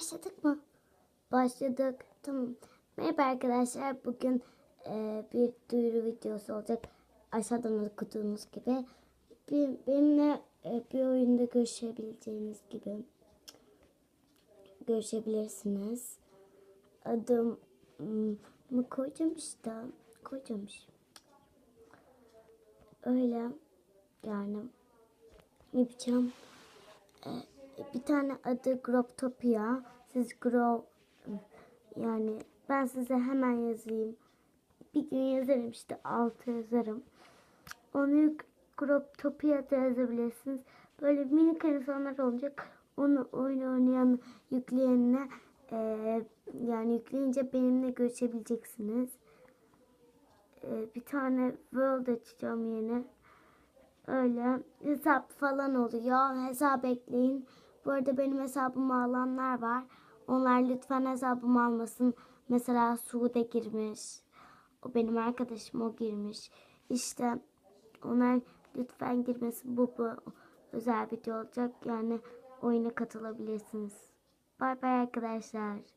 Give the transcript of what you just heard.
Başladık mı? Başladık. Tamam. Merhaba arkadaşlar. Bugün e, bir duyuru videosu olacak. Aşağıdan okuduğunuz gibi. Bir, benimle e, bir oyunda görüşebileceğiniz gibi görüşebilirsiniz. Adım hmm, mı koyacağım işte. Koyacağım. Öyle yani yapacağım. Ee, bir tane adı Groptopia. Siz Grop yani ben size hemen yazayım. Bir gün yazarım işte altı yazarım. Onu Groptopia'da yazabilirsiniz. Böyle minik insanlar olacak. Onu oyun oynayan yükleyenine eee, yani yükleyince benimle görüşebileceksiniz. Eee, bir tane World açacağım yeni. Öyle hesap falan oluyor. Hesap ekleyin. Bu arada benim hesabımı alanlar var. Onlar lütfen hesabımı almasın. Mesela Sude girmiş. O benim arkadaşım o girmiş. İşte onlar lütfen girmesin. Bu, bu özel video olacak. Yani oyuna katılabilirsiniz. Bay bay arkadaşlar.